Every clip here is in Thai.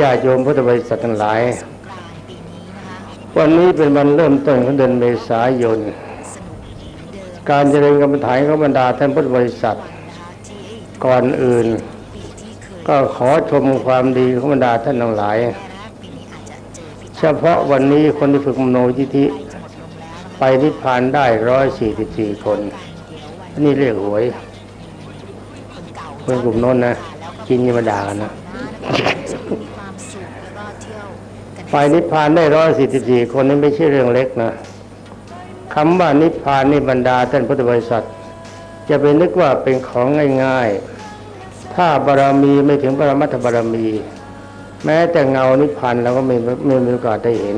ญาติโยมพุทธบริษัททั้งหลาย วันนี้เป็นวันเริ่มต้นของเดือนเมษายน การเจริญกรรมฐานของบรรดาท่านพุทธบริษัท ก่อนอื่น ก็ขอชมความดีของบรรดาท่านทั้งหลาย เฉพาะวันนี้คนที่ฝึกมโนยิธิไปนิพพานได้ร้อยสี่สิบสี่คนนอันนี้เรียกหวยคนเก่าคนกลุ่มโน้นนะกินยามาดากันนะ มีความสุขแล้วก็เที่ยวกัน ไปนิพพานได้ร้อยสี่สิบสี่คนนี่ไม่ใช่เรื่องเล็กนะคำว่านิพพานนี่บรรดาท่านพุทธบริษัท จะไปนึกว่าเป็นของง่ายๆ ถ้าบารมีไม่ถึงปรมัตถบารมี แม้แต่เงานิพพานเราก็ไม่ไม่มีโอกาสได้เห็น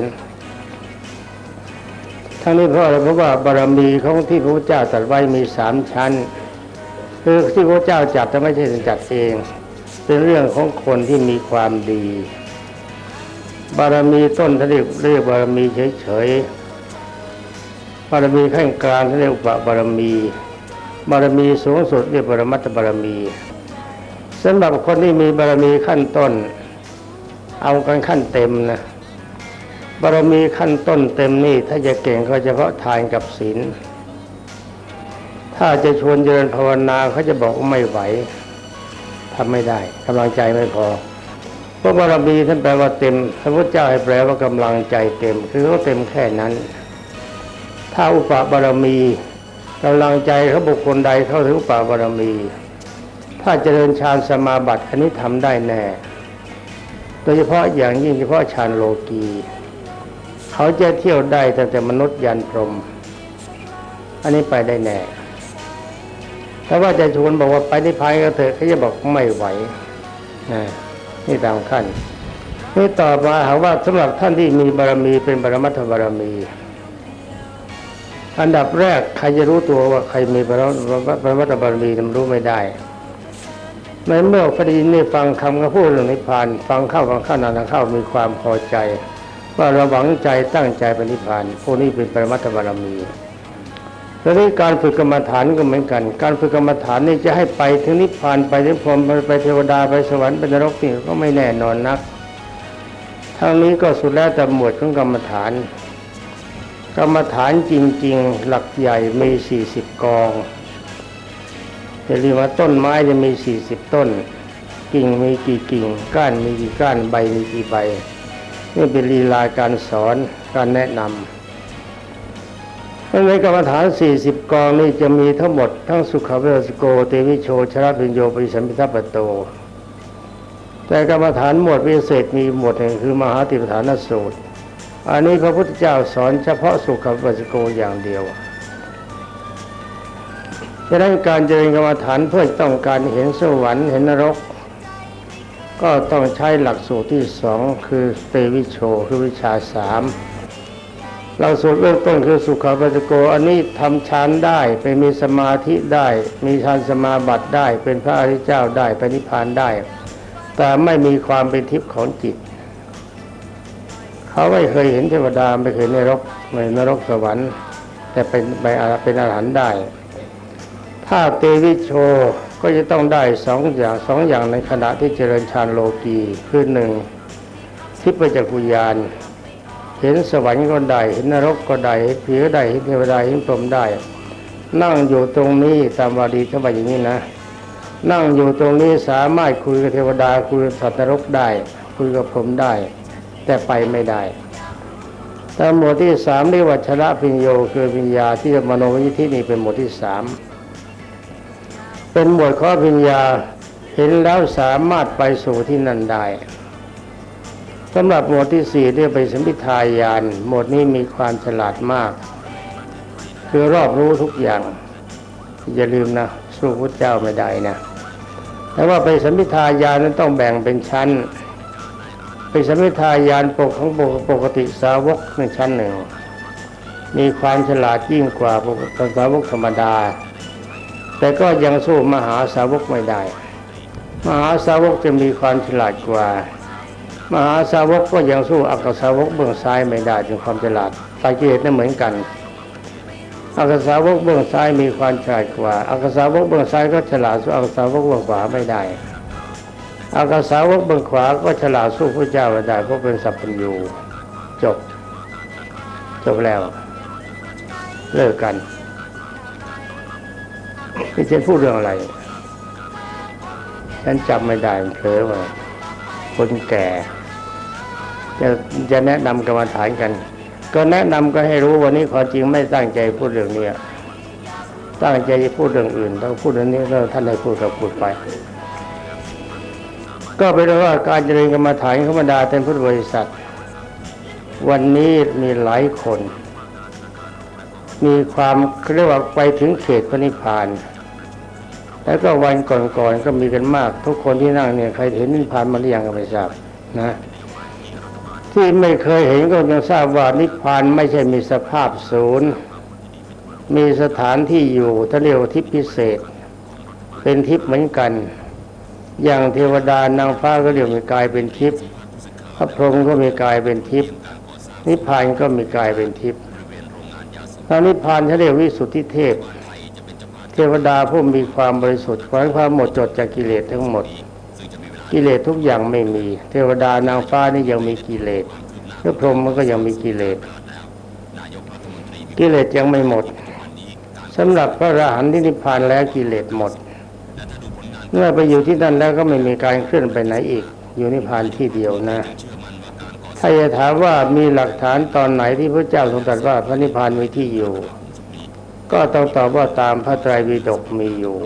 ทั้งนี้เพราะอะไรเพราะว่าบารมีของที่พระพุทธเจ้าตรัสไว้มีสามชั้นคือที่พระเจ้าจัดแต่ไม่ใช่จัดเอง เป็นเรื่องของคนที่มีความดี บารมีต้นท่านเรียกเรียกบารมีเฉยๆบารมีขั้นกลางท่านเรียกอุปบารมี บารมีสูงสุดเรียกบรมัตถบารมีสำหรับคนที่มีบารมีขั้นต้น เอากันขั้นเต็มนะบารมีขั้นต้นเต็มนี่ถ้าจะเก่งก็เฉพาะทานกับศีลถ้าจะชวนเจริญภาวนาเขาจะบอกว่าไม่ไหวทำไม่ได้กำลังใจไม่พอ ราะบารมีท่านแปลว่าเต็ม พระพุทธเจ้าให้แปลว่ากำลังใจเต็ม คือเขาเต็มแค่นั้น ถ้าอุปบารมีกำลังใจเขาบุคคลใดเข้าถึงอุปบารมี ถ้าเจริญฌานสมาบัติอันนี้ทำได้แน่ โดยเฉพาะอย่างยิ่งเฉพาะฌานโลกีเขาจะเที่ยวได้ตั้งแต่มนุษย์ยันพรหมอันนี้ไปได้แน่ถ้าว่าจะชวนบอกว่าไปนิพพานก็เถอะเขาจะบอกไม่ไหวนะ นี่ตามขั้นนี่ต่อมาหาว่าสำหรับท่านที่มีบารมีเป็นบารมัตถบารมี อันดับแรกใครจะรู้ตัวว่าใครมีบารบารมัตถบารมีมันรู้ไม่ได้ในเมื่อพอดีนี่ฟังคำกระพูดเรื่องนิพพาน ฟังเข้าฟังเข้านานๆเข้ามีความพอใจ ว่าเราหวังใจตั้งใจไปนิพพานพวกนี้เป็นปรมัตถบารมี แล้วนี่การฝึกกรรมฐานก็เหมือนกัน การฝึกกรรมฐานนี่จะให้ไปถึงนิพพานไปถึงพรหมไปเทวดาไปสวรรค์ไปนรกนี่ก็ไม่แน่นอนนักทางนี้ก็สุดแล้วแต่หมวดของกรรมฐาน กรรมฐานจริง ๆ หลักใหญ่มี 40 กองจะเรียกว่าต้นไม้จะมี 40 ต้น กิ่งมีกี่กิ่ง ก้านมีกี่ก้านใบมีกี่ใบนี่เป็นลีลาการสอนการแนะนำ ในกรรมฐาน 40 กองนี่จะมีทั้งหมด ทั้งสุขเวสโก เตวิโชชรพิญโยปิสัมพิทัปโต แต่กรรมฐานหมวดพิเศษมีหมวดหนึ่งคือมหาติปฐานสูตร อันนี้พระพุทธเจ้าสอนเฉพาะสุขเวสโกอย่างเดียวดังนั้นการเจริญกรรมฐานเพื่อต้องการเห็นสวรรค์เห็นนรก ก็ต้องใช้หลักสูตรที่สองคือเตวิโชคือวิชาสาม หลักสูตรเริ่มต้นคือสุขาปัจจโก อันนี้ทำฌานได้ไปมีสมาธิได้ มีฌานสมาบัติได้ เป็นพระอริยเจ้าได้ไปนิพพานได้ แต่ไม่มีความเป็นทิพย์ของจิต เขาไม่เคยเห็นเทวดาไม่เคยในนรกในนรกสวรรค์ แต่เป็นไปเป็นอาหารได้ ถ้าเตวิโชก็จะต้องได้สองอย่างสองอย่างในขณะที่เจริญฌานโลกีคือหนึ่งทิพยจักรุญาณ เห็นสวรรค์ก็ได้เห็นนรกก็ได้เห็นผีก็ได้เห็นเทวดาเห็นพรหมได้ นั่งอยู่ตรงนี้ตามวารีเขาบอกอย่างนี้นะ นั่งอยู่ตรงนี้สามารถคุยกับเทวดาคุยกับสัตว์นรกได้ คุยกับพรหมได้ แต่ไปไม่ได้แต่หมวดที่สามเรียกว่าชนะพิญโยคือปิญญาที่มโนวิธินี่เป็นหมวดที่สามเป็นหมวดข้อปัญญาเห็นแล้วสามารถไปสู่ที่นั่นได้ สำหรับหมวดที่สี่เรียกไปสัมพิทายาน หมวดนี้มีความฉลาดมาก คือรอบรู้ทุกอย่าง อย่าลืมนะสู้พระเจ้าไม่ได้นะแต่ว่าไปสัมพิทายานนั้นต้องแบ่งเป็นชั้น ไปสัมพิทายานปกของปกติสาวกในชั้นหนึ่ง มีความฉลาดยิ่งกว่าปกติสาวกธรรมดา แต่ก็ยังสู้มหาสาวกไม่ได้ มหาสาวกจะมีความฉลาดกว่า มหาสาวกก็ยังสู้อักสาวกเบื้องซ้ายไม่ได้ถึงความฉลาดสายเหตุนั้นเหมือนกันอักสาวกเบื้องซ้ายมีความฉลาดกว่าอักสาวกเบื้องซ้ายก็ฉลาดสู้อักสาวกเบื้องขวาไม่ได้อากสาวกเบื้องขวาก็ฉลาดสู้พระเจ้าไม่ได้เพราะเป็นสัพพัญญูจบ จบแล้วเลิกกันนี่ฉันพูดเรื่องอะไร ฉันจำไม่ได้มันเผลอว่าคนแก่ จะจะแนะนำกรรมฐานกัน ก็แนะนำก็ให้รู้วันนี้ความจริงไม่ตั้งใจพูดเรื่องนี้ตั้งใจจะพูดเรื่องอื่นต้องพูดเรื่องนี้แล้วท่านให้พูดก็พูดไป ก็เป็นว่าการเจริญกรรมฐานธรรมดาเป็นพุทธบริษัท วันนี้มีหลายคน มีความเรียกว่าไปถึงเขตพระนิพพานแล้วก็วันก่อนๆก็มีกันมาก ทุกคนที่นั่งเนี่ยใครเห็นนิพพานมาหรือยังก็ไม่ทราบนะ ที่ไม่เคยเห็นก็ยังทราบว่านิพพานไม่ใช่มีสภาพศูนย์ มีสถานที่อยู่ท่านเรียกว่าทิพย์พิเศษ เป็นทิพย์เหมือนกัน อย่างเทวดานางฟ้าก็เรียกมีกายเป็นทิพย์พระพรหมก็มีกายเป็นทิพย์นิพพานก็มีกายเป็นทิพย์พระนิพพานเขาเรียกวิสุทธิเทพ เทวดาผู้มีความบริสุทธิ์ความความหมดจดจากกิเลสทั้งหมด กิเลสทุกอย่างไม่มี เทวดานางฟ้านี่ยังมีกิเลสพระพรหมมันก็ยังมีกิเลสกิเลสยังไม่หมดสำหรับพระอรหันต์ที่นิพพานแล้วกิเลสหมด เมื่อไปอยู่ที่นั่นแล้วก็ไม่มีการเคลื่อนไปไหนอีก อยู่นิพพานที่เดียวนะถ้าจะถามว่ามีหลักฐานตอนไหนที่พระเจ้าทรงตรัสว่าพระนิพพานมีที่อยู่ ก็ต้องตอบว่าตามพระไตรปิฎกมีอยู่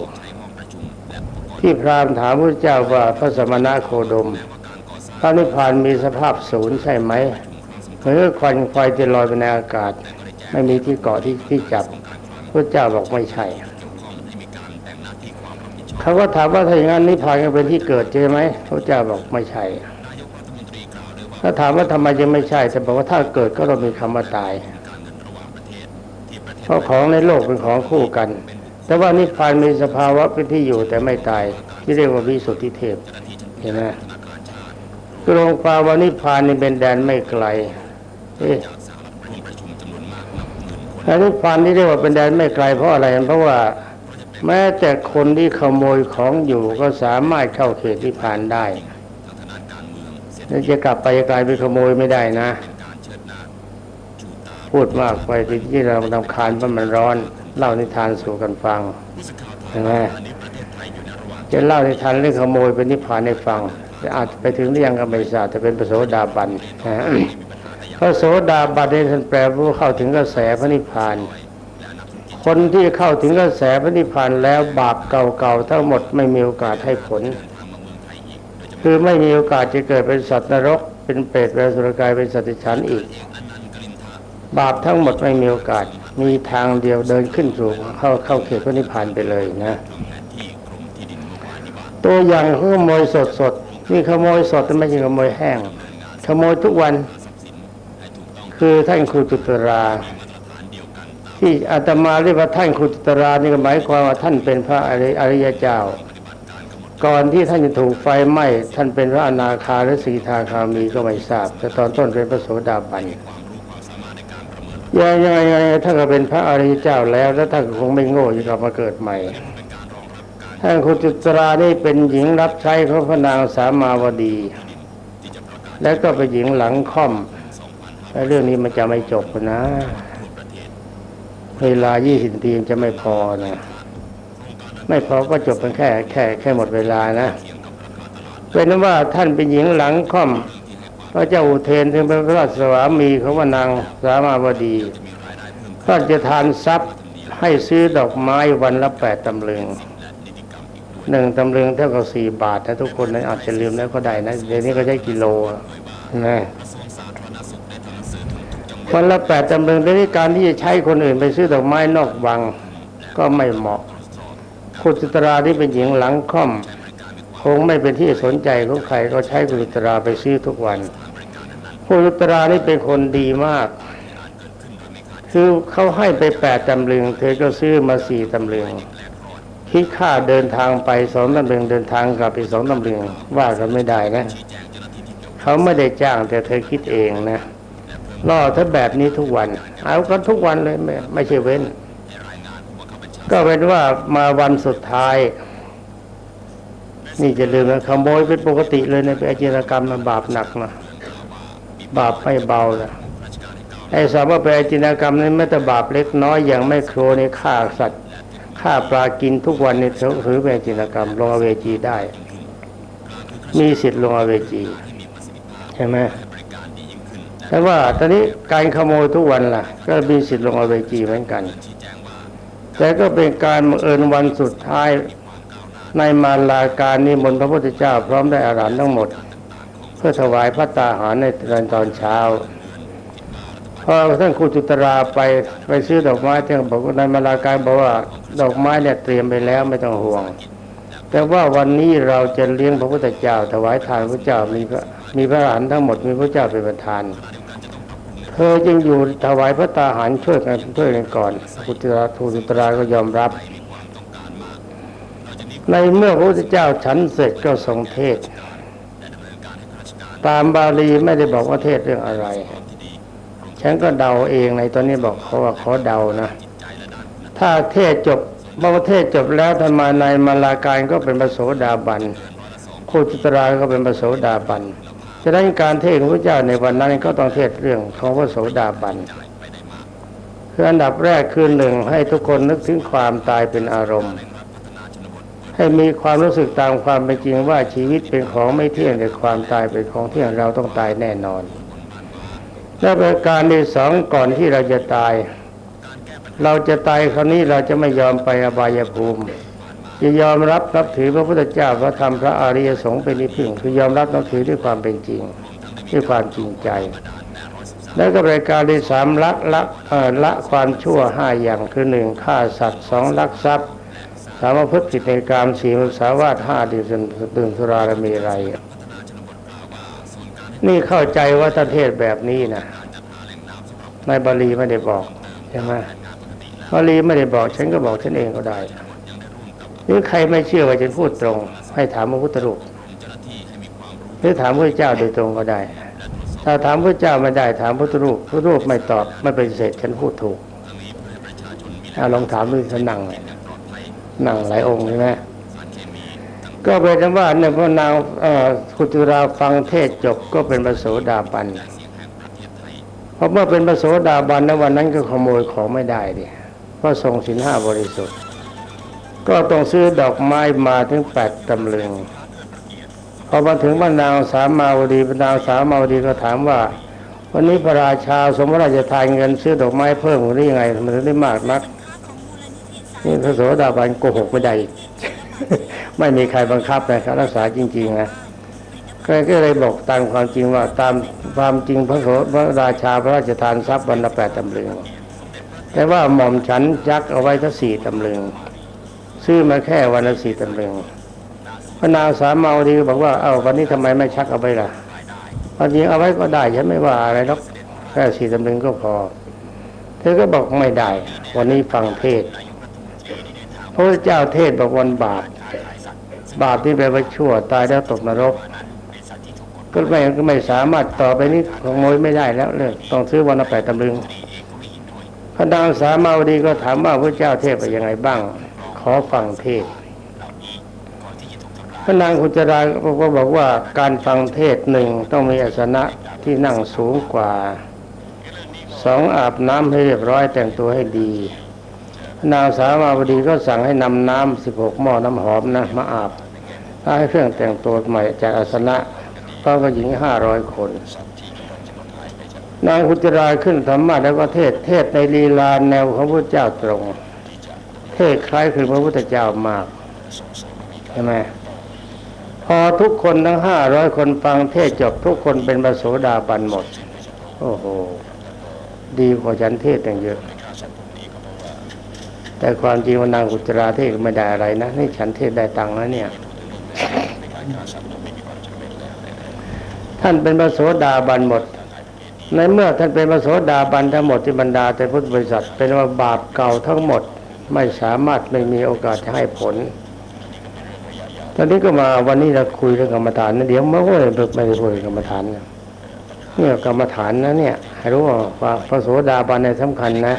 ที่พราหมณ์ถามพระเจ้าว่าพระสมณะโคดม พระนิพพานมีสภาพศูนย์ใช่ไหมเหมือนกับควันไฟที่ลอยไปในอากาศ ไม่มีที่เกาะที่ที่จับพระเจ้าบอกไม่ใช่เขาก็ถามว่าถ้าอย่างนั้นนิพพานก็เป็นที่เกิดใช่ไหมพระเจ้าบอกไม่ใช่ถ้าถามว่าทำไมจะไม่ใช่จะบอกว่าถ้าเกิดก็ต้องมีคำว่าตายเพราะของในโลกเป็นของคู่กัน แต่ว่านิพพานมีสภาวะเป็นที่อยู่แต่ไม่ตายที่เรียกว่าวิสุทธิเทพเห็นไหมกรงปาวานิพพานนี่เป็นแดนไม่ไกลเอ๊ะนิพพานที่เรียกว่าเป็นแดนไม่ไกลเพราะอะไร เพราะว่าแม้แต่คนที่ขโมยของอยู่ก็สามารถเข้าเขตนิพพานได้แล้วจะกลับไปกลายเป็นขโมยไม่ได้นะ พูดมากไปที่เรานำคาญเพราะมันร้อน เล่านิทานสู่กันฟังใช่ไหมจะเล่านิทานเรื่องขโมยเป็นนิพพานให้ฟังแต่อาจไปถึงเรื่องก็ไม่ทราบแต่เป็นพระโสดาบันนะพระโสดาบันในท่านแปลว่าเข้าถึงกระแสพระนิพพานคนที่เข้าถึงกระแสพระนิพพานแล้วบาปเก่าๆทั้งหมดไม่มีโอกาสให้ผล คือไม่มีโอกาสจะเกิดเป็นสัตว์นรก เป็นเปรตเป็นอสุรกายเป็นสัตว์เดรัจฉานอีก บาปทั้งหมดไม่มีโอกาส มีทางเดียวเดินขึ้นสู่เข้าเข้าเขตพระนิพพานไปเลยนะตัวอย่างของขโมยสดสดๆนี่ขโมยสดแต่ไม่ใช่ขโมยแห้ง ขโมยทุกวัน คือท่านครูจุตราที่อาตมาเรียกว่าท่านครูจุตรานี่ก็หมายความว่าท่านเป็นพระอริอริยเจ้า ก่อนที่ท่านจะถูกไฟไหม้ท่านเป็นพระอนาคาหรือสีทาคามีก็ไม่ทราบ แต่ตอนต้นเป็นพระโสดาบัน ยังยังไงท่านก็เป็นพระอริยเจ้าแล้ว แล้วท่านก็คงไม่โง่จะกลับมาเกิดใหม่ท่านคุณจุตรานี่เป็นหญิงรับใช้ของพระนางสามาวดี แล้วก็เป็นหญิงหลังค่อมแล้วเรื่องนี้มันจะไม่จบนะ เวลา20นาทีมจะไม่พอนะไม่พอก็จบเป็นแค่แค่แค่หมดเวลานะเป็นว่าท่านเป็นหญิงหลังค่อม พระเจ้าอุเทนถึงเป็นพระราชสวามีของนางสามาวดีพระราชทานทรัพย์ให้ซื้อดอกไม้วันละแปดตำลึงหนึ่งตำลึงเท่ากับสี่บาทนะทุกคนนะอาจจะลืมแล้วก็ได้นะเดี๋ยวนี้ก็ใช้กิโลนะวันละแปดตำลึงแต่นี้การที่จะใช้คนอื่นไปซื้อดอกไม้นอกวังก็ไม่เหมาะคุณจิตราที่เป็นหญิงหลังค่อม คงไม่เป็นที่สนใจของใครก็ใช้คุณอุตราไปซื้อทุกวัน คุณอุตรานี่เป็นคนดีมาก คือเขาให้ไปแปดตำลึง เธอก็ซื้อมาสี่ตำลึงคิดค่าเดินทางไปสองตำลึงเดินทางกลับอีกสองตำลึงว่ากันไม่ได้นะเขาไม่ได้จ้างแต่เธอคิดเองนะล่อเธอแบบนี้ทุกวัน เอากันทุกวันเลยไม่ไม่ใช่เว้น ก็เป็นว่ามาวันสุดท้าย นี่จะลืมนะขโมยเป็นปกติเลยในเป็นอาชญากรรมมันบาปหนักนะ บาปไม่เบานะไอ้สามว่าเป็นอาชญากรรมนั้นไม่แต่บาปเล็กน้อยอย่างไม่ครในฆ่าสัตว์ฆ่าปลากินทุกวันในถือเป็นอาชญากรรมลงอเวจีได้ มีสิทธิ์ลงอเวจีใช่ไหมแต่ว่าตอนนี้การขโมยทุกวันล่ะ ก็มีสิทธิ์ลงอเวจีเหมือนกัน แต่ก็เป็นการบังเอิญวันสุดท้ายในมาลาการนิมนต์พระพุทธเจ้าพร้อมได้อาหารทั้งหมด พื่อถวายพระตาหารในตอนตอนเช้าพอท่านครูจุตราไปไปซื้อดอกไม้ท่านบอกว่าในมาลาการบอกว่าดอกไม้เนี่ยเตรียมไปแล้วไม่ต้องห่วง แต่ว่าวันนี้เราจะเลี้ยงพระพุทธเจ้า ถวายทานพระเจ้ามีพระมีพระอรหันต์ทั้งหมดมีพระเจ้าเป็นประธาน เธอจึงอยู่ถวายพระตาหารช่วยกันช่วยกันก่อนครูจุตราครูจุตราก็ยอมรับ ในเมื่อพระพุทธเจ้าฉันเสร็จก็ทรงเทศ ตามบาลีไม่ได้บอกว่าเทศเรื่องอะไร ฉันก็เดาเองในตอนนี้บอกเขาว่าเขาเดานะ ถ้าเทศจบพระเทศจบแล้วธรรมาในมาลาการก็เป็นพระโสดาบันคูจิตราก็เป็นพระโสดาบันฉะนั้นการเทศของพระเจ้าในวันนั้นก็ต้องเทศเรื่องของพระโสดาบันคืออันดับแรกคือหนึ่งให้ทุกคนนึกถึงความตายเป็นอารมณ์ ให้มีความรู้สึกตามความเป็นจริงว่าชีวิตเป็นของไม่เที่ยงแต่ความตายเป็นของเที่ยงเราต้องตายแน่นอน และประการที่สองก่อนที่เราจะตาย เราจะตายคราวนี้เราจะไม่ยอมไปอบายภูมิจะยอมรับนับถือพระพุทธเจ้าพระธรรมพระอริยสงฆ์เป็นที่พึ่งคือยอมรับนับถือด้วยความเป็นจริงด้วยความจริงใจ แล้วก็รายการที่สามละละละความชั่วห้าอย่างคือหนึ่งฆ่าสัตว์สองลักทรัพย์ สามพฤติผิดในกรรมสี่มุสาวาทห้าดื่มดื่มสุราและมีไรนี่เข้าใจว่าท่านเทศแบบนี้นะในบาลีไม่ได้บอกใช่ไหมบาลีไม่ได้บอกฉันก็บอกฉันเองก็ได้หรือใครไม่เชื่อว่าฉันพูดตรง ให้ถามพระพุทธรูปหรือถามพระเจ้าโดยตรงก็ได้ ถ้าถามพระเจ้าไม่ได้ถามพระพุทธรูปพระรูปไม่ตอบไม่เปฏิเสธฉันพูดถูกลองถามดูฉันนั่งเลย นั่งหลายองค์ใช่ไหมก็เป็นว่าเนี่ยพระนางเอ่อคุตุราฟังเทศจบก็เป็นพระโสดาบันเพราะเมื่อเป็นพระโสดาบันในวันนั้นก็ขโมยของไม่ได้ดิเพราะทรงสินห้าบริสุทธิ์ ก็ต้องซื้อดอกไม้มาถึงแปดตำลึงพอมาถึงพระนางสามมาวดีพระนางสามมาวดีก็ถามว่า วันนี้พระราชาสมราชทานเงินซื้อดอกไม้เพิ่มหรือยังไงมันถึงได้มากนัก นี่พระโสดาบันโกหกไม่ได้อีกไม่มีใครบังคับนะครับรักษาจริง ๆ นะก็ก็เลยบอกตามความจริงว่าตามความจริงพระโสพระราชาพระราชทานทรัพย์วันละแปดตำลึง แต่ว่าหม่อมฉันยักเอาไว้ทั้งสี่ตำลึง ซื้อมาแค่วันละสี่ตำลึงพระนางสามเมาดีบอกว่าเอ้าวันนี้ทำไมไม่ชักเอาไปล่ะวามจริงเอาไว้ก็ได้ฉันไม่ว่าอะไรหรอกแค่สี่ตำลึงก็พอ เธอก็บอกไม่ได้ วันนี้ฟังเทศ พระพุทธเจ้าเทศบอกวันบาปบาปที่แปลว่าชั่วตายแล้วตกนรก ก็ไม่ก็ไม่สามารถต่อไปนี้ขโมยไม่ได้แล้วเลยต้องซื้อวันละแปดตำลึงพระนางสามาวดีก็ถามว่าพระเจ้าเทศไปยังไงบ้าง ขอฟังเทศพระนางคุจราก็บอกว่าการฟังเทศหนึ่งต้องมีอาสนะที่นั่งสูงกว่าสองอาบน้ำให้เรียบร้อยแต่งตัวให้ดี นางสาวาวดีก็สั่งให้นำน้ำสิบหกหม้อน้ำหอมนะมาอาบถ้าให้เครื่องแต่งตัวใหม่จากอาสนะต้องก็หญิงห้าร้อยคน นางคุจราขึ้นธรรมะแล้วก็เทศเทศในลีลาแนวของพระเจ้าตรง เทศคล้ายคือพระพุทธเจ้ามากใช่ไหมพอทุกคนทั้งห้าร้อยคนฟังเทศจบทุกคนเป็นพระโสดาบันหมด โอ้โห ดีกว่าฉันเทศตั้งเยอะ แต่ความจริงว่านางกุจราเทศไม่ได้อะไรนะนี่ฉันเทศได้ตังค์แล้วเนี่ย ท่านเป็นพระโสดาบันหมด ในเมื่อท่านเป็นพระโสดาบันทั้งหมดที่บรรดาแต่พุทธบริษัทเป็นว่าบาปเก่าทั้งหมดไม่สามารถไม่มีโอกาสจะให้ผล ตอนนี้ก็มาวันนี้เราคุยเรื่องกรรมฐานนะเดี๋ยวเมื่อวานไม่ได้พูดเรื่องกรรมฐานเนี่ยกรรมฐานนะเนี่ยให้รู้ว่าพระโสดาบันในยสำคัญนะ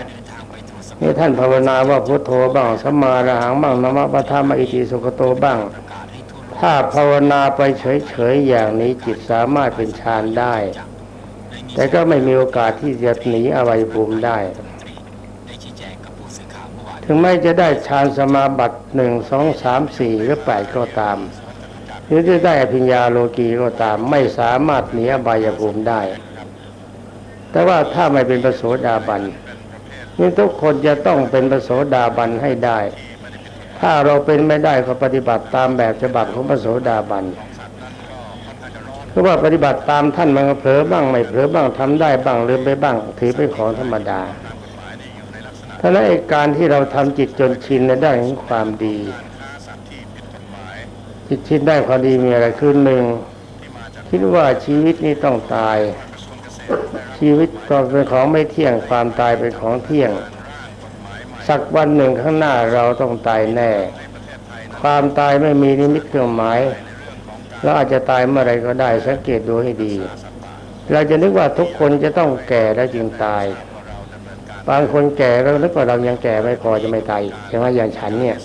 นี่ท่านภาวนาว่าพุทโธบ้างสัมมาระหังบ้างนามะปะทามาอิติสุขโตบ้าง ถ้าภาวนาไปเฉยๆอย่างนี้จิตสามารถเป็นฌานได้ แต่ก็ไม่มีโอกาสที่จะหนีอวัยภูมิได้ ถึงแม้จะได้ฌานสมาบัติหนึ่งสองสามสี่หรือแปดก็ตามหรือจะได้อภิญญาโลกีก็ตาม ไม่สามารถหนีอบายภูมิได้ แต่ว่าถ้าไม่เป็นพระโสดาบัน นี่ทุกคนจะต้องเป็นพระโสดาบันให้ได้ ถ้าเราเป็นไม่ได้ก็ปฏิบัติตามแบบฉบับของพระโสดาบันเพราะว่าปฏิบัติตามท่านมันเผลอบ้างไม่เผลอบ้างทำได้บ้างลืมไปบ้างถือเป็นของธรรมดาท่านั้นไอ้การที่เราทำจิตจนชินในด้านของความดี จิตชินได้ความดีมีอะไรคือหนึ่งคิดว่าชีวิตนี้ต้องตาย ชีวิตก็เป็นของไม่เที่ยงความตายเป็นของเที่ยง สักวันหนึ่งข้างหน้าเราต้องตายแน่ ความตายไม่มีนิมิตเครื่องหมายเราอาจจะตายเมื่อไรก็ได้สังเกตดูให้ดี เราจะนึกว่าทุกคนจะต้องแก่แล้วจึงตาย บางคนแก่แล้วนึกว่าเรายังแก่ไม่พอจะไม่ตายใช่ไหมอย่างฉันเนี่ย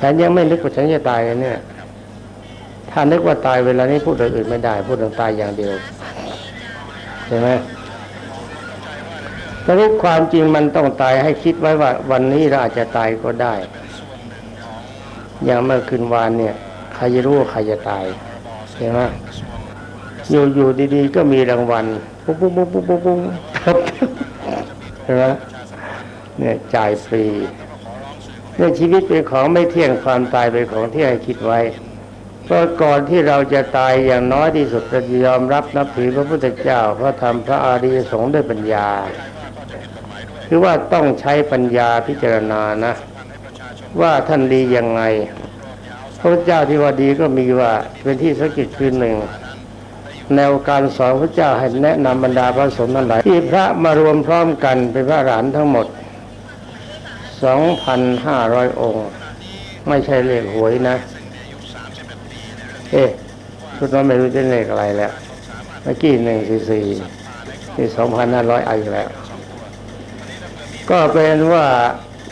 ฉันยังไม่นึกว่าฉันจะตายเลยเนี่ยถ้านึกว่าตายเวลานี้พูดเรื่องอื่นไม่ได้ พูดถึงตายอย่างเดียว ใช่ไหมตอนนี้ความจริงมันต้องตายให้คิดไว้ว่า วันนี้เราอาจจะตายก็ได้ อย่างเมื่อคืนวานเนี่ย ใครจะรู้ใครจะตายใช่ไหมอยู่อยู่ดีๆ ก็มีรางวัลปุ๊บปุ๊บปุ๊บปุ๊บปุ๊บปุ๊บใช่ไหมเนี่ยจ่ายฟรีเนี่ยชีวิตเป็นของไม่เที่ยงความตายเป็นของที่ให้คิดไว้ เพราะก่อนที่เราจะตายอย่างน้อยที่สุดเราจะยอมรับนับถือพระพุทธเจ้าพระธรรมพระอริยสงฆ์ด้วยปัญญา คือว่าต้องใช้ปัญญาพิจารณานะ ว่าท่านดียังไง พระพุทธเจ้าที่ว่าดีก็มีว่าเป็นที่สังเกตคือหนึ่งแนวการสอนพระเจ้าให้แนะนำบรรดาพระสงฆ์ทั้งหลายที่พระมารวมพร้อมกันเป็นพระอรหันทั้งหมด 2,500 องค์ ไม่ใช่เลขหวยนะ เอ๊ะชุดนั้นไม่รู้จะเลขอะไรแล้วเมื่อกี้หนึ่งสี่สี่นี่สองพันห้าร้อยอายุแล้ว ก็เป็นว่า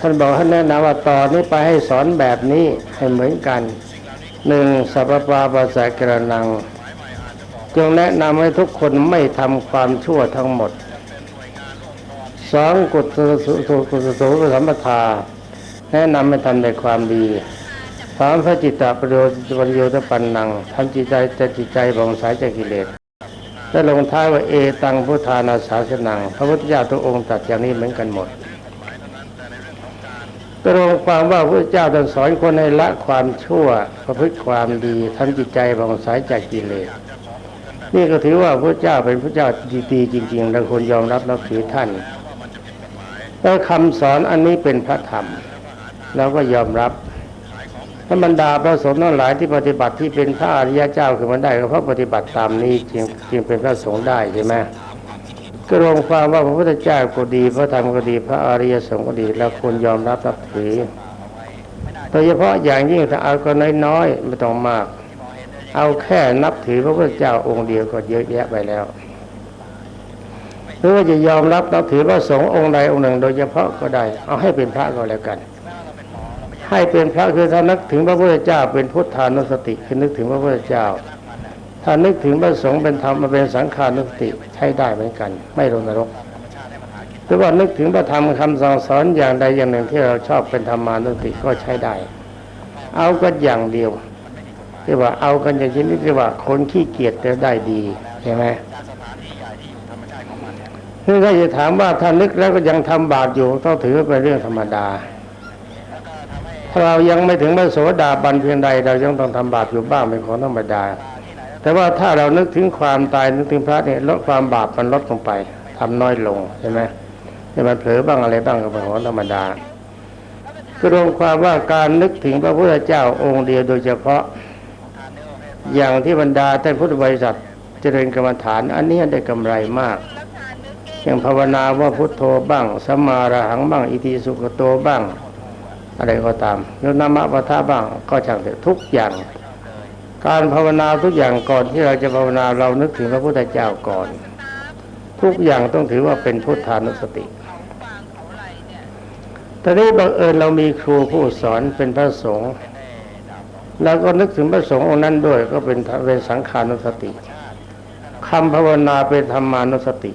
ท่านบอกท่านแนะนำว่าต่อนนี้ไปให้สอนแบบนี้ให้เหมือนกันหนึ่งสัพพปาปัสสะกระนังจงแนะนำให้ทุกคนไม่ทำความชั่วทั้งหมดสองกุศลสุสุกุศลสุสัมปทา แนะนำให้ทำในความดี สามพระจิตตประโยชน์ประโยชน์ปันนังทำจิตใจจะจิตใจบองสายจากกิเลสและลงท้ายว่าเอตังพุทธานาสาสนังพระพุทธเจ้าทุกองค์ตัดอย่างนี้เหมือนกันหมดก็รวมความว่าพระเจ้าตรัสสอนคนให้ละความชั่วประพฤติความดีทำจิตใจบองสายจากกิเลสนี่ก็ถือว่าพระเจ้าเป็นพระเจ้าดีๆจริงๆเราควรยอมรับนับถือท่านแล้วคำสอนอันนี้เป็นพระธรรมเราก็ยอมรับ ธรรมดาพระสงฆ์ทั้งหลายที่ปฏิบัติที่เป็นพระอริยเจ้าขึ้นมาได้ก็เพราะปฏิบัติตามนี้จึงจึงเป็นพระสงฆ์ได้ใช่ไหมก็รวมความว่าพระพุทธเจ้าก็ดีพระธรรมก็ดีพระอริยสงฆ์ก็ดีเราควรยอมรับนับถือโดยเฉพาะอย่างยิ่งถ้าเอาก็น้อยๆไม่ต้องมาก เอาแค่นับถือพระพุทธเจ้าองค์เดียวก็เยอะแยะไปแล้วหรือว่าจะยอมรับนับถือพระสงฆ์องค์ใดองค์หนึ่ง โดยเฉพาะก็ได้ เอาให้เป็นพระก็แล้วกัน ให้เป็นพระคือถ้านึกถึงพระพุทธเจ้า เป็นพุทธานุสติคือนึกถึงพระพุทธเจ้า ถ้านึกถึงพระสงฆ์เป็นธรรมมาเป็นสังขานุสติใช้ได้เหมือนกัน ไม่ลงนรกหรือว่านึกถึงพระธรรมคำสั่งสอนอย่างใดอย่างหนึ่งที่เราชอบเป็นธรรมานุสติก็ใช้ได้ เอาก็อย่างเดียวเรียกว่าเอากันอย่างชนิดที่ว่าคนขี้เกียจจะได้ดีใช่ไหมคือถ้าจะถามว่าถ้านึกแล้วก็ยังทำบาปอยู่ต้องถือว่าเป็นเรื่องธรรมดา เรายังไม่ถึงพระโสดาบันเพียงใด เรายังต้องทำบาปอยู่บ้างเป็นของธรรมดา แต่ว่าถ้าเรานึกถึงความตายนึกถึงพระเนี่ยลดความบาปมันลดลงไปทำน้อยลงใช่ไหมให้มันเผลอบ้างอะไรบ้างก็เป็นของธรรมดาก็รวมความว่าการนึกถึงพระพุทธเจ้าองค์เดียวโดยเฉพาะ อย่างที่บรรดาท่านพุทธบริษัทเจริญกรรมฐาน อันนี้ได้กำไรมากอย่างภาวนาว่าพุทโธบ้างสัมมาระหังบ้างอิติสุขโตบ้าง อะไรก็ตามโยนามะปะทะบ้างก็ช่างเถอะทุกอย่าง การภาวนาทุกอย่างก่อนที่เราจะภาวนาเรานึกถึงพระพุทธเจ้าก่อน ทุกอย่างต้องถือว่าเป็นพุทธานุสติตอนนี้บังเอิญเรามีครูผู้สอนเป็นพระสงฆ์แล้วก็นึกถึงพระสงฆ์องค์นั้นด้วยก็เป็นเป็นสังขานุสติคำภาวนาเป็นธรรมานุสติ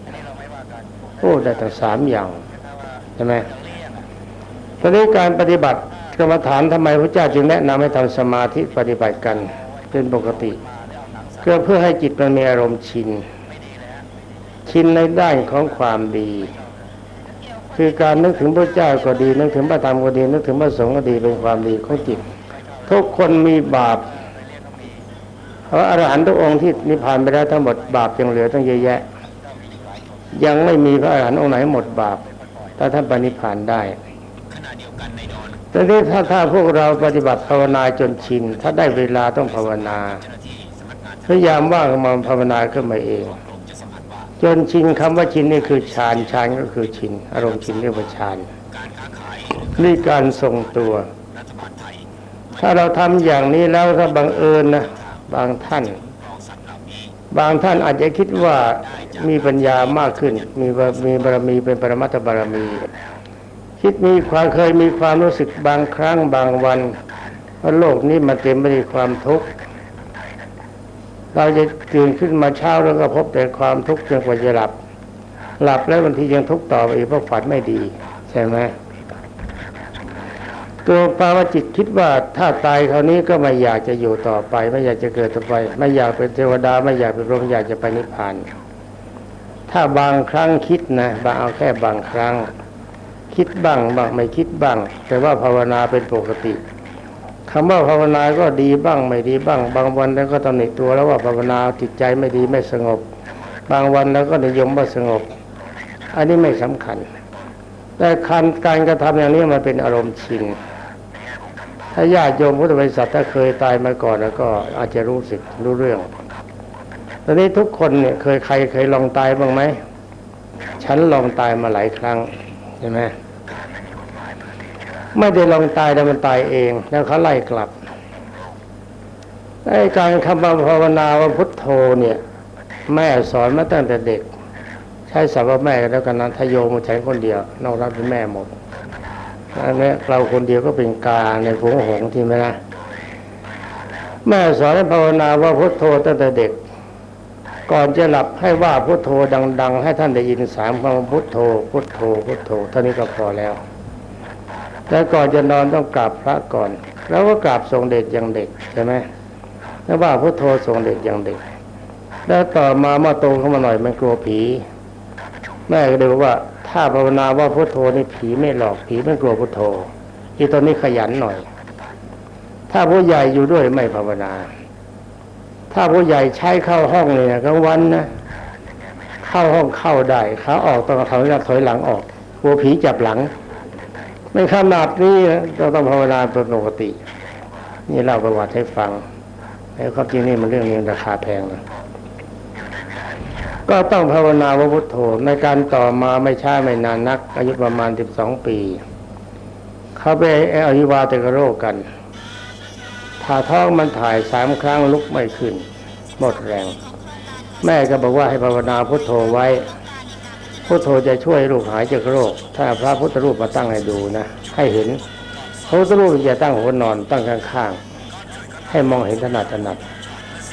โอ้ได้ทั้งสามอย่างใช่ไหม ตอนนี้การปฏิบัติกรรมฐานทำไมพระเจ้าจึงแนะนำให้ทำสมาธิปฏิบัติกันเป็นปกติก็เพื่อให้จิตมันมีอารมณ์ชิน ชินในด้านของความดี คือการนึกถึงพระเจ้าก็ดี นึกถึงพระธรรมก็ดี นึกถึงพระสงฆ์ก็ดีเป็นความดีของจิต ทุกคนมีบาปเพราะอรหันต์ทุกองค์ที่นิพพานไปแล้วทั้งหมดบาปยังเหลือตั้งเยอะแยะ ยังไม่มีพระอรหันต์องค์ไหนหมดบาปถ้าท่านปณิพานได้ แต่นี้ถ้าถ้าพวกเราปฏิบัติภาวนาจนชิน ถ้าได้เวลาต้องภาวนาพยายามว่างมาภาวนาขึ้นมาเอง จนชินคำว่าชินนี่คือฌานฌานก็คือชิน อารมณ์ชินเรียกว่าฌานนี่การทรงตัว ถ้าเราทำอย่างนี้แล้วถ้าบังเอิญนะบางท่าน บางท่านอาจจะคิดว่ามีปัญญามากขึ้น มีบารมีบารมีเป็นปรมัตถบารมี คิดมีความเคยมีความรู้สึกบางครั้งบางวันว่าโลกนี้มันเต็มไปด้วยความทุกข์เราจะตื่นขึ้นมาเช้าแล้วก็พบแต่ความทุกข์จนกว่าจะหลับ หลับแล้วบางทียังทุกข์ต่อไปอีกเพราะฝันไม่ดี ใช่ไหมตัวปาวจิตคิดว่าถ้าตายคราวนี้ก็ไม่อยากจะอยู่ต่อไป ไม่อยากจะเกิดต่อไป ไม่อยากเป็นเทวดา ไม่อยากเป็นพรหมอยากจะไปนิพพาน ถ้าบางครั้งคิดนะบางเอาแค่บางครั้ง คิดบ้างบ้างไม่คิดบ้าง แต่ว่าภาวนาเป็นปกติคำว่าภาวนาก็ดีบ้างไม่ดีบ้าง บางวันแล้วก็ตำหนิตัวแล้วว่าภาวนาจิตใจไม่ดีไม่สงบ บางวันแล้วก็นิยมว่าสงบ อันนี้ไม่สำคัญ แต่การการกระทำอย่างนี้มันเป็นอารมณ์ชินถ้าญาติโยมพุทธบริษัทถ้าเคยตายมาก่อนแล้วก็อาจจะรู้สึกรู้เรื่องตอนนี้ทุกคนเนี่ยเคยใครเคยลองตายบ้างไหมฉันลองตายมาหลายครั้งใช่ไหม ไม่ได้ลองตายแต่มันตายเอง แล้วเขาไล่กลับไอ้การคำภาวนาว่าพุทโธเนี่ย แม่สอนมาตั้งแต่เด็ก ใช้สัพว่าแม่กันแล้วกันนั้นทโยมใช้คนเดียวนอกนั้นเป็นแม่หมดอันนี้เราคนเดียวก็เป็นกาในฝูงหงที่ไหมนะแม่สอนให้ภาวนาว่าพุทโธตั้งแต่เด็ก ก่อนจะหลับให้ว่าพุทโธดัง ๆ ให้ท่านได้ยินสามคำพุทโธพุทโธพุทโธเท่านี้ก็พอแล้ว แล้วก่อนจะนอนต้องกราบพระก่อน แล้วก็กราบทรงเด็จอย่างเด็กใช่ไหมแล้วว่าพุทโธทรงเด็จอย่างเด็ก แล้วต่อมาเมื่อโตขึ้นมาหน่อยมันกลัวผี แม่ก็เลยบอกว่า ถ้าภาวนาว่าพุทโธนี่ผีไม่หลอกผีไม่กลัวพุทโธอีตอนนี้ขยันหน่อย ถ้าผู้ใหญ่อยู่ด้วยไม่ภาวนา ถ้าผู้ใหญ่ใช้เข้าห้องเลยนะกลางวันนะเข้าห้องเข้าได้ขาออกต้องถอยหลังถอยหลังออกกลัวผีจับหลัง ไม่ขนาดนี้เราต้องภาวนาเป็นปกติ นี่เล่าประวัติให้ฟังแล้วความจริงนี่มันเรื่องนี้ราคาแพงนะก็ต้องภาวนาว่าพุทโธในการต่อมาไม่ช้าไม่นานนัก อายุประมาณสิบสองปี เขาไปอวิวาตกโรคกันถ้าท้องมันถ่ายสามครั้งลุกไม่ขึ้น หมดแรง แม่ก็บอกว่าให้ภาวนาพุทโธไว้ พุทโธจะช่วยลูกหายจากโรค ถ้าพระพุทธรูปมาตั้งให้ดูนะ ให้เห็นพระพุทธรูปจะตั้งหัวนอนตั้งข้างๆให้มองเห็นถนัดถนัด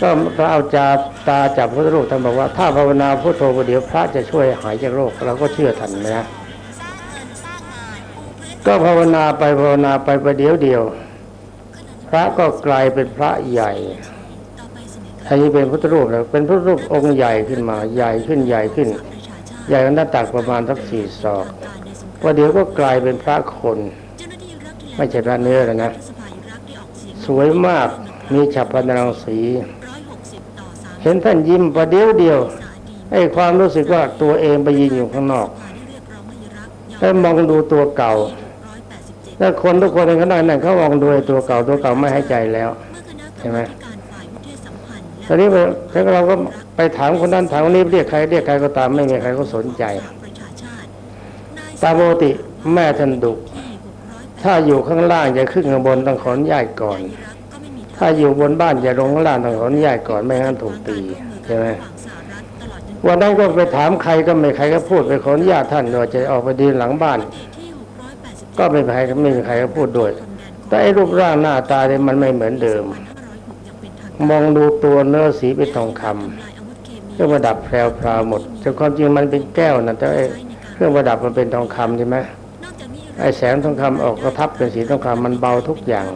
ก็เราเอาจาตาจับพระรูปท่านบอกว่าถ้าภาวนาพุทโธประเดี๋ยวพระจะช่วยหายจากโรคเราก็เชื่อทันนะก็ภาวนาไปภาวนาไปประเดี๋ยวเดียว พระก็กลายเป็นพระใหญ่อันนี้เป็นพุทธรูปแล้วเป็นพุทธรูปองค์ใหญ่ขึ้นมาใหญ่ขึ้นใหญ่ขึ้น ใหญ่หน้าตักประมาณสักสี่ศอกประเดี๋ยวก็กลายเป็นพระคน ไม่ใช่พระเนื้อแล้วนะ สวยมากมีฉับพลันรังสี เห็นท่านยิ้มประเดี๋ยวเดียวให้ความรู้สึกว่าตัวเองไปยืนอยู่ข้างนอกแล้วมองดูตัวเก่าแล้วคนทุกคนในขณะนั้นเขามองดูตัวเก่าตัวเก่าไม่ให้ใจแล้ว ใช่ไหมตอนนี้ถ้าเราก็ ไปถามคนนั้นถามคนนี้เรียกใครเรียกใครก็ตามไม่มีใครก็สนใจตามปกติแม่ท่านดุถ้าอยู่ข้างล่างจะขึ้นข้างบนต้องขออนุญาตก่อน ถ้าอยู่บนบ้านจะลงข้างล่างต้องขออนุญาตก่อนไม่งั้นถูกตีใช่ไหมวันนั้นก็ไปถามใครก็ไม่ใครก็พูดไปขออนุญาตท่านว่าจะออกไปดีหลังบ้าน ก็ไม่ใครไม่มีใครก็พูดด้วย แต่ไอ้รูปร่างหน้าตาเนี่ยมันไม่เหมือนเดิม มองดูตัวเนื้อสีเป็นทองคำ เครื่องประดับแพรวพราวหมด แต่ความจริงมันเป็นแก้วนะแต่เครื่องประดับมันเป็นทองคำใช่ไหมไอ้แสงทองคำออกกระทับเป็นสีทองคำมันเบาทุกอย่าง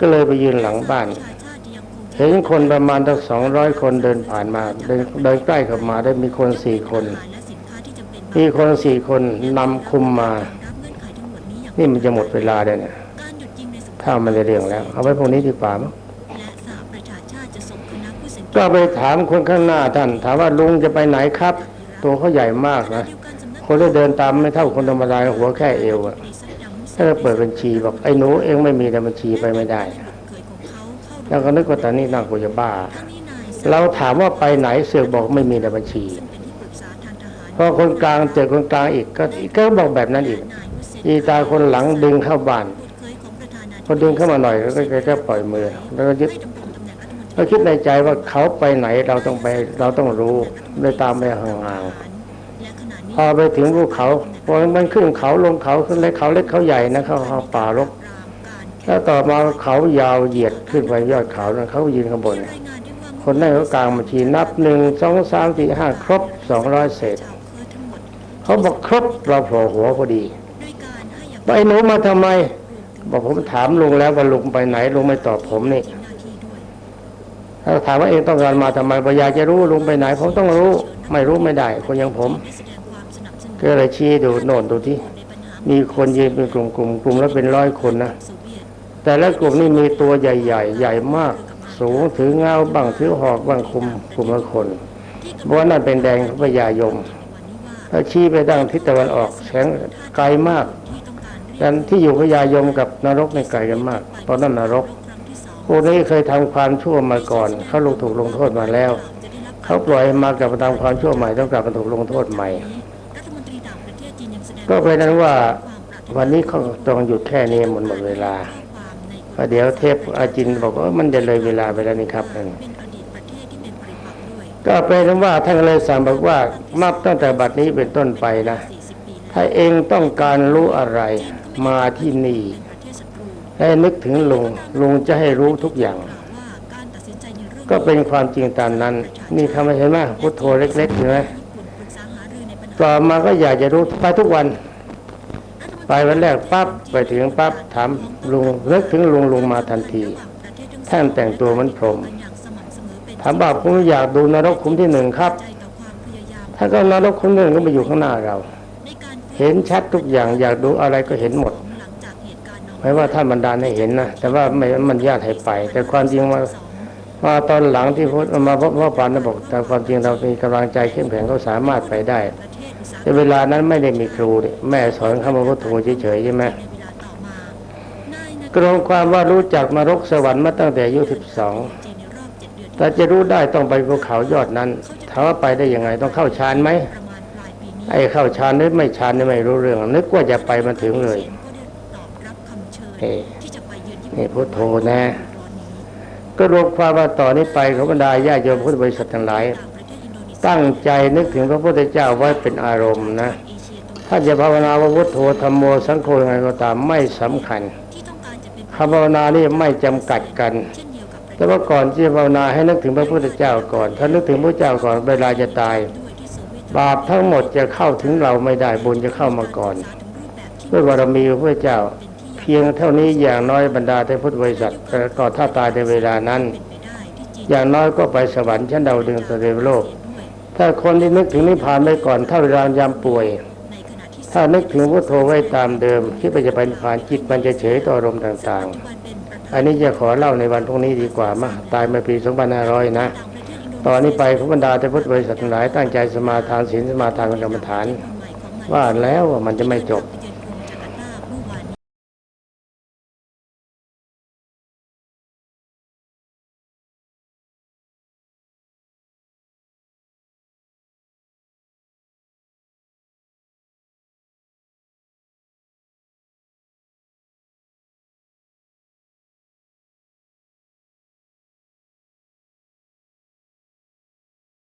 ก็เลยไปยืนหลังบ้าน เห็นคนประมาณตั้งสองร้อยคนเดินผ่านมาเดินเดินใกล้เข้ามาได้มีคนสี่คนมีคนสี่คนนำคุมมา นี่มันจะหมดเวลาเลยเนี่ยถ้ามันได้เรื่องแล้ว เอาไว้พวกนี้ดีกว่ามั้ง ก็ไปถามคนข้างหน้าท่าน ถามว่าลุงจะไปไหนครับ ตัวเขาใหญ่มากนะคนที่เดินตามไม่เท่าคนธรรมดาหัวแค่เอวอะถ้าเปิดบัญชีบอกไอ้หนูเองไม่มีแต่บัญชีไปไม่ได้แล้วก็นึกว่าตอนนี้น่ากลัวจะบ้า เราถามว่าไปไหนเสือบอกไม่มีในบัญชีพอคนกลางเจอคนกลางอีกก็ก็บอกแบบนั้นอีกอีตาคนหลังดึงเข้าบ้านพอดึงเข้ามาหน่อยก็ก็ก็ปล่อยมือ แล้วก็ยึด ก็คิดในใจว่าเขาไปไหนเราต้องไป เราต้องรู้เลยตามไปห่างๆพอไปถึงภูเขาพอมันขึ้นเขาลงเขาขึ้นเล็กเขาเล็กเขาใหญ่นะเขาเขาป่ารกแล้วต่อมาเขายาวเหยียดขึ้นไปยอดเขาแล้วเขายืนข้างบน คนนั่นเขากลางบัญชีนับหนึ่งสองสามสี่ห้าครบสองร้อยเศษเขาบอกครบเราโผล่หัวพอดีไปหนูมาทำไม บอกผมถามลุงแล้วว่าลุงไปไหนลุงไม่ตอบผมนี่ ถ้าถามว่าเองต้องการมาทำไมบอกอยาจะรู้ลุงไปไหนผมต้องรู้ ไม่รู้ไม่ได้ คนอย่างผม ก็เลยชี้ดูโน่นดูที่ มีคนยืนเป็นกลุ่มกลุ่มกลุ่มแล้วเป็นร้อยคนนะแต่ละกลุ่มนี่มีตัวใหญ่ๆใหญ่มาก สูงถือเงาบ้างถือหอกบ้างคุมกลุ่มละคนบอกว่านั่นเป็นแดงพระยายมถ้าชี้ไปดังทิศตะวันออกแสงไกลมากดันที่อยู่พญายมกับนรกในไกลกันมาก ตอนนั้นนรก พวกนี้เคยทำความชั่วมาก่อน เขาลงถูกลงโทษมาแล้ว เขาปล่อยมากลับมาทำความชั่วใหม่ต้องกลับมาถูกลงโทษใหม่ก็เป็นนั้นว่าวันนี้เขาต้องหยุดแค่นี้หมดหมดเวลาเพราะเดี๋ยวเทพอาจินบอกว่ามันจะเลยเวลาไปแล้วนี่ครับนั่นก็เป็นนั้นว่าท่านเลยสั่งบอกว่านับตั้งแต่บัดนี้เป็นต้นไปนะถ้าเองต้องการรู้อะไรมาที่นี่ ให้นึกถึงลุงลุงจะให้รู้ทุกอย่าง ก็เป็นความจริงตามนั้น นี่ทำไมเห็นไหมพุทโธเล็กๆใช่ไหมต่อมาก็อยากจะรู้ไปทุกวัน ไปวันแรกปั๊บไปถึงปั๊บถามลุงนึกถึงลุงลุงมาทันทีท่านแต่งตัวเหมันพรหมถามว่าผมอยากดูนรกคุ้มที่หนึ่งครับถ้าก็นรกคุ้มที่หนึ่งก็มาอยู่ข้างหน้าเรา เห็นชัดทุกอย่างอยากดูอะไรก็เห็นหมด ไม่ว่าท่านบรรดาให้เห็นนะแต่ว่าไม่มันญาติให้ไป แต่ความจริงมามาตอนหลังที่พจมาพบพ่อปานนะบอกแต่ความจริงเรามีกำลังใจเข้มแข็งเขาสามารถไปได้ แต่เวลานั้นไม่ได้มีครูแม่สอนเข้ามาพุทโธเฉยๆใช่ไหมกรงความว่ารู้จักนรกสวรรค์มาตั้งแต่อายุสิบสองแต่จะรู้ได้ต้องไปภูเขายอดนั้นถามว่าไปได้ยังไงต้องเข้าฌานไหมไอ้เข้าฌานนึกไม่ฌานนี่ไม่รู้เรื่องนึกว่าจะไปมันถึงเลย เฮ้นี่พุทโธนะ ก็รวมความว่าต่อนนี้ไปขบรรดาญาโยมพุทธบริษัททั้งหลาย ตั้งใจนึกถึงพระพุทธเจ้าไว้เป็นอารมณ์นะถ้าจะภาวนาว่าพุทโธธรรมโมสังโฆยังไงก็ตามไม่สำคัญคำภาวนานี่ไม่จำกัดกัน แต่ว่าก่อนที่จะภาวนาให้นึกถึงพระพุทธเจ้าก่อน ถ้านึกถึงพระเจ้าก่อนเวลาจะตาย บาปทั้งหมดจะเข้าถึงเราไม่ได้บุญจะเข้ามาก่อนด้วยบารมีพระเจ้า พียงเท่านี้อย่างน้อยบรรดาเทพุทธบริษัทก่อนถ้าตายในเวลานั้น อย่างน้อยก็ไปสวรรค์ชั้นดาวดึงสเทวโลก ถ้าคนที่นึกถึงนิพพานไว้ก่อนถ้าเวลายามป่วย ถ้านึกถึงพุทโธไว้ตามเดิมคิดว่าจะไปนิพพานจิตมันจะเฉยต่ออารมณ์ต่างๆ อันนี้จะขอเล่าในวันพรุ่งนี้ดีกว่ามาตายมาปี2500นะตอนนี้ไปพระบรรดาเทพุทธบริษัททั้งหลายตั้งใจสมาทานศีลสมาทานกรรมฐาน ว่าแล้วว่ามันจะไม่จบ